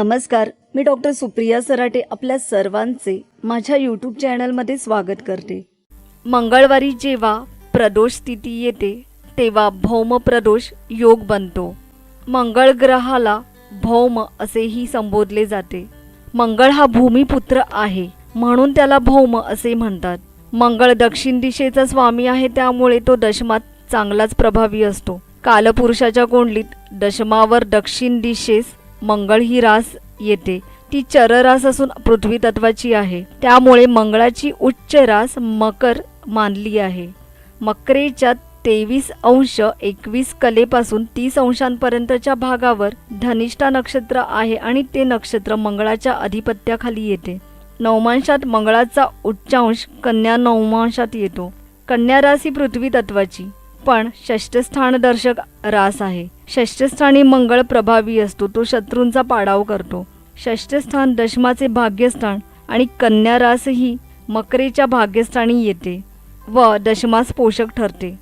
नमस्कार मी डॉक्टर सुप्रिया सराटे आपल्या सर्वांचे माझ्या यूट्यूब चॅनलमध्ये स्वागत करते. मंगळवारी जेव्हा प्रदोष स्थिती येते तेव्हा भौम प्रदोष योग बनतो. मंगळ ग्रहाला भौम असेही संबोधले जाते. मंगळ हा भूमिपुत्र आहे म्हणून त्याला भौम असे म्हणतात. मंगळ दक्षिण दिशेचा स्वामी आहे त्यामुळे तो दशमात चांगलाच प्रभावी असतो. कालपुरुषाच्या कोंडलीत दशमावर दक्षिण दिशेस मंगळ ही रास येते. ती चररास असून पृथ्वी तत्वाची आहे. त्यामुळे मंगळाची उच्च रास मकर मानली आहे. मकरेच्या तेवीस अंश एकवीस कलेपासून तीस अंशांपर्यंतच्या भागावर धनिष्ठा नक्षत्र आहे आणि ते नक्षत्र मंगळाच्या अधिपत्याखाली येते. नवमांशात मंगळाचा उच्चांश कन्या नवमांशात येतो. कन्या रास ही पृथ्वी तत्वाची पण षष्ठस्थान दर्शक रास आहे. षष्ठस्थानी मंगळ प्रभावी असतो तो शत्रूंचा पाडाव करतो. षष्ठस्थान दशमाचे भाग्यस्थान आणि कन्या रास ही मकरेच्या भाग्यस्थानी येते व दशमास पोषक ठरते.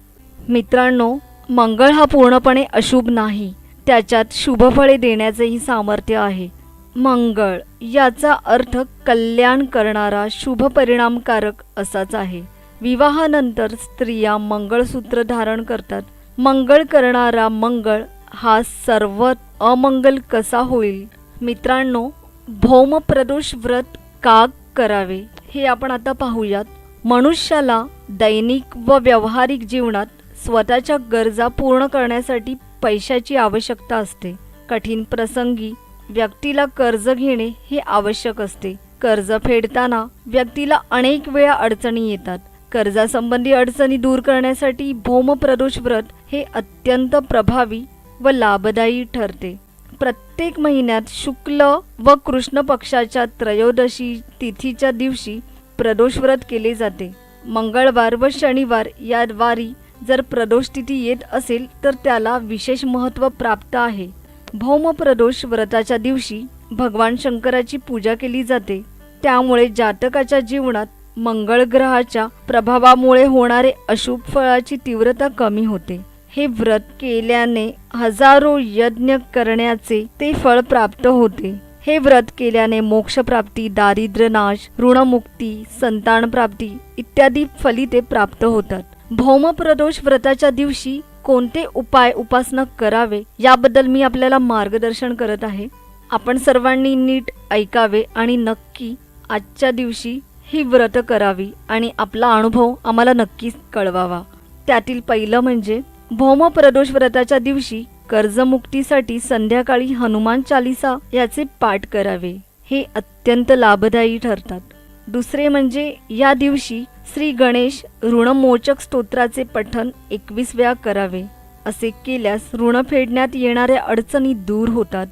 मित्रांनो मंगळ हा पूर्णपणे अशुभ नाही. त्याच्यात शुभफळे देण्याचेही सामर्थ्य आहे. मंगळ याचा अर्थ कल्याण करणारा शुभ परिणामकारक असाच आहे. विवाहानंतर स्त्रिया मंगळसूत्र धारण करतात. मंगळ करणारा मंगळ हा सर्व अमंगल कसा होईल? मित्रांनो भौमप्रदोष व्रत का करावे हे आपण आता पाहूयात. मनुष्याला दैनिक व व्यावहारिक जीवनात स्वतःच्या गरजा पूर्ण करण्यासाठी पैशाची आवश्यकता असते. कठीण प्रसंगी व्यक्तीला कर्ज घेणे हे आवश्यक असते. कर्ज फेडताना व्यक्तीला अनेक वेळा अडचणी येतात. कर्जासंबंधी अडचणी दूर करण्यासाठी भौमप्रदोष व्रत हे अत्यंत प्रभावी व लाभदायी ठरते. प्रत्येक महिन्यात शुक्ल व कृष्ण पक्षाच्या त्रयोदशी तिथीच्या दिवशी प्रदोष व्रत केले जाते. मंगळवार व शनिवार या वारी जर प्रदोष तिथी येत असेल तर त्याला विशेष महत्त्व प्राप्त आहे. भौम प्रदोष व्रताच्या दिवशी भगवान शंकराची पूजा केली जाते. त्यामुळे जातकाच्या जीवनात मंगळ ग्रहाच्या प्रभावामुळे होणारे अशुभ फळाची तीव्रता कमी होते. हे व्रत केल्याने हजारो यज्ञ करण्याचे ते फळ प्राप्त होते. हे व्रत केल्याने मोक्षप्राप्ती दारिद्र्यनाश ऋणमुक्ती संतान प्राप्ती इत्यादी फलिते प्राप्त होतात. भौमप्रदोष व्रताच्या दिवशी कोणते उपाय उपासना करावे याबद्दल मी आपल्याला मार्गदर्शन करत आहे. आपण सर्वांनी नीट ऐकावे आणि नक्की आजच्या दिवशी ही व्रत करावी आणि आपला अनुभव आम्हाला नक्कीच कळवावा. त्यातील पहिलं म्हणजे भौम प्रदोष व्रताच्या दिवशी कर्जमुक्तीसाठी संध्याकाळी हनुमान चालिसा याचे पाठ करावे. हे अत्यंत लाभदायी ठरतात. दुसरे म्हणजे या दिवशी श्री गणेश ऋणमोचक स्तोत्राचे पठन एकवीस वेळा करावे. असे केल्यास ऋण फेडण्यात येणाऱ्या अडचणी दूर होतात.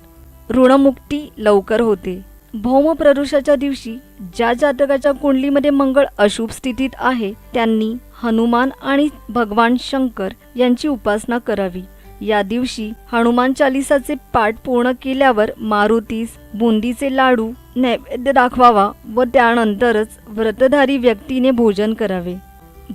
ऋणमुक्ती लवकर होते. भौमप्रदोषाच्या दिवशी ज्या जातकाच्या कुंडलीमध्ये मंगळ अशुभ स्थितीत आहे त्यांनी हनुमान आणि भगवान शंकर यांची उपासना करावी. या दिवशी हनुमान चालिसाचे पाठ पूर्ण केल्यावर मारुतीस बुंदीचे लाडू नैवेद्य दाखवावा व त्यानंतरच व्रतधारी व्यक्तीने भोजन करावे.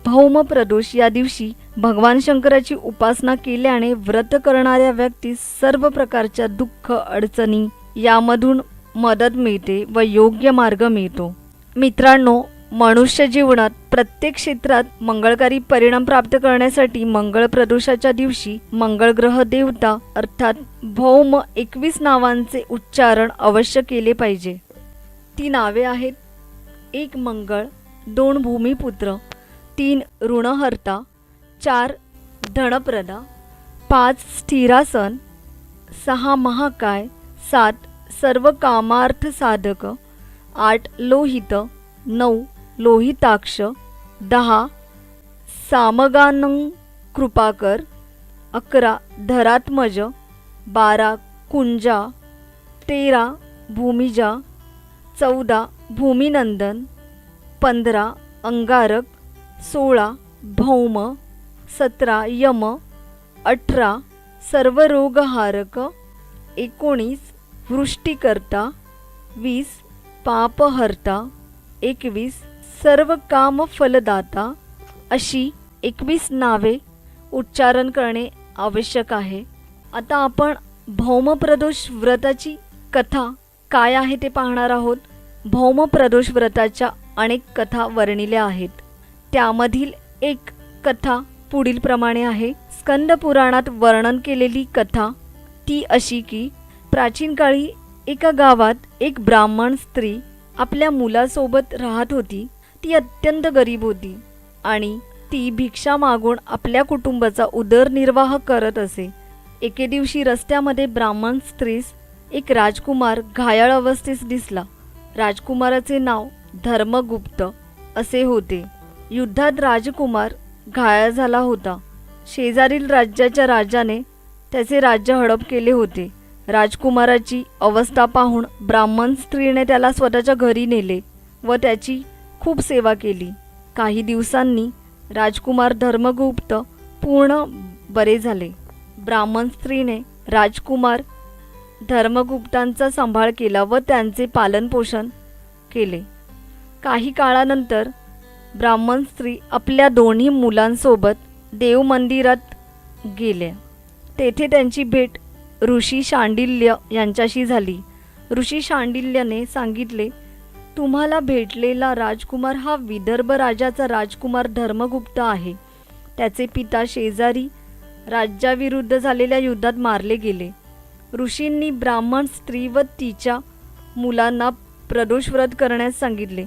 भौम प्रदोष या दिवशी भगवान शंकराची उपासना केल्याने व्रत करणाऱ्या व्यक्तीस सर्व प्रकारच्या दुःख अडचणी यामधून मदत मिळते व योग्य मार्ग मिळतो. मित्रांनो मनुष्य जीवनात प्रत्येक क्षेत्रात मंगळकारी परिणाम प्राप्त करण्यासाठी मंगळ प्रदोषाच्या दिवशी मंगळ ग्रह देवता अर्थात भौम एकवीस नावांचे उच्चारण अवश्य केले पाहिजे. ती नावे आहेत एक मंगळ दोन भूमिपुत्र तीन ऋणहर्ता चार धनप्रदा पाच स्थिरासन सहा महाकाय सात सर्व कामार्थ साधक आठ लोहित नऊ लोहिताक्ष दहा सामगानं कृपाकर अकरा धरात्मज बारा कुंजा तेरा भूमिजा चौदा भूमिनंदन पंधरा अंगारक सोळा भौम सतरा यम अठरा सर्वरोगहारक एकोणीस वृष्टीकर्ता वीस पापहर्ता एकवीस सर्व काम फलदाता अशी एकवीस नावे उच्चारण करणे आवश्यक आहे. आता आपण भौमप्रदोष व्रताची कथा काय आहे ते पाहणार आहोत. भौमप्रदोष व्रताच्या अनेक कथा वर्णिल्या आहेत. त्यामधील एक कथा पुढील प्रमाणे आहे. स्कंद पुराणात वर्णन केलेली कथा ती अशी की प्राचीन काळी एका गावात एक ब्राह्मण स्त्री आपल्या मुलासोबत राहत होती. ती अत्यंत गरीब होती आणि ती भिक्षा मागून आपल्या कुटुंबाचा उदरनिर्वाह करत असे. एके दिवशी रस्त्यामध्ये ब्राह्मण स्त्रीस एक राजकुमार घायाळ अवस्थेस दिसला. राजकुमाराचे नाव धर्मगुप्त असे होते. युद्धात राजकुमार घायाळ झाला होता. शेजारील राज्याच्या राजाने त्याचे राज्य हडप केले होते. राजकुमाराची अवस्था पाहून ब्राह्मण स्त्रीने त्याला स्वतःच्या घरी नेले व त्याची खूप सेवा केली. काही दिवसांनी राजकुमार धर्मगुप्त पूर्ण बरे झाले. ब्राह्मण स्त्रीने राजकुमार धर्मगुप्तांचा सांभाळ केला व त्यांचे पालनपोषण केले. काही काळानंतर ब्राह्मण स्त्री आपल्या दोन्ही मुलांसोबत देव मंदिरात गेल्या. तेथे त्यांची भेट ऋषी शांडिल्य यांच्याशी झाली. ऋषी शांडिल्यने सांगितले तुम्हाला भेटलेला राजकुमार हा विदर्भ राजाचा राजकुमार धर्मगुप्त आहे. त्याचे पिता शेजारी राज्याविरुद्ध झालेल्या युद्धात मारले गेले. ऋषींनी ब्राह्मण स्त्री व तिच्या मुलांना प्रदोष व्रत करण्यास सांगितले.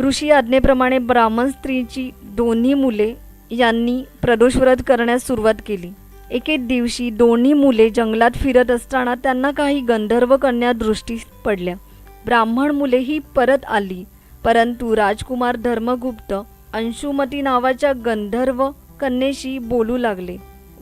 ऋषी आज्ञेप्रमाणे ब्राह्मण स्त्रीची दोन्ही मुले यांनी प्रदोष व्रत करण्यास सुरुवात केली. एके दिवशी दोन्ही मुले जंगलात फिरत असताना त्यांना काही गंधर्व कन्या दृष्टीस पडल्या. ब्राह्मण मुले ही परत आली. परंतु राजकुमार धर्मगुप्त अंशुमती नावाच्या गंधर्व कन्येशी बोलू लागले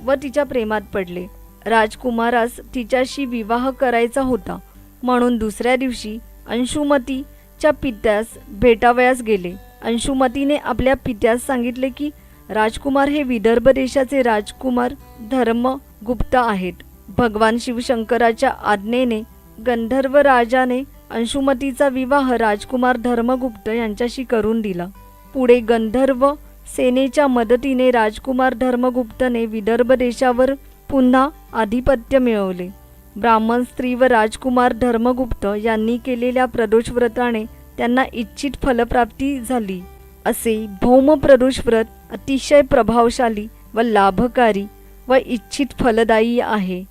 व तिच्या प्रेमात पडले. राजकुमारास तिच्याशी विवाह करायचा होता. म्हणून दुसऱ्या दिवशी अंशुमतीच्या पित्यास भेटावयास गेले. अंशुमतीने आपल्या पित्यास सांगितले की राजकुमार हे विदर्भ देशाचे राजकुमार धर्मगुप्त आहेत. भगवान शिवशंकराच्या आज्ञेने गंधर्व राजाने अंशुमतीचा विवाह राजकुमार धर्मगुप्त यांच्याशी करून दिला. पुढे गंधर्व सेनेच्या मदतीने राजकुमार धर्मगुप्तने विदर्भ देशावर पुन्हा आधिपत्य मिळवले. ब्राह्मण स्त्री व राजकुमार धर्मगुप्त यांनी केलेल्या प्रदोष व्रताने त्यांना इच्छित फलप्राप्ती झाली. असे भौमप्रदोष व्रत अतिशय प्रभावशाली व लाभकारी व इच्छित फलदायी आहे.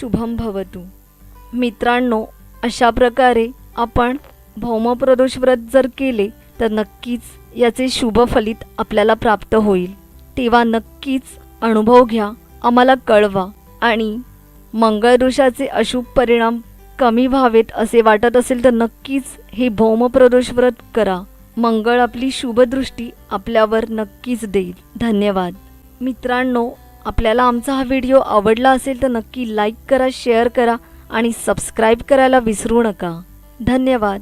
शुभम भवतु. मित्रांनो अशा प्रकारे आपण भौमप्रदोष व्रत जर केले तर नक्कीच याचे शुभ फलित आपल्याला प्राप्त होईल. तेव्हा नक्कीच अनुभव घ्या आम्हाला कळवा आणि मंगळदोषाचे अशुभ परिणाम कमी व्हावेत असे वाटत असेल तर नक्कीच हे भौमप्रदोष व्रत करा. मंगळ आपली शुभदृष्टी आपल्यावर नक्कीच देईल. धन्यवाद. मित्रांनो आपल्याला आमचा हा व्हिडिओ आवडला असेल तर नक्की लाईक करा शेअर करा आणि सबस्क्राईब करायला विसरू नका. धन्यवाद.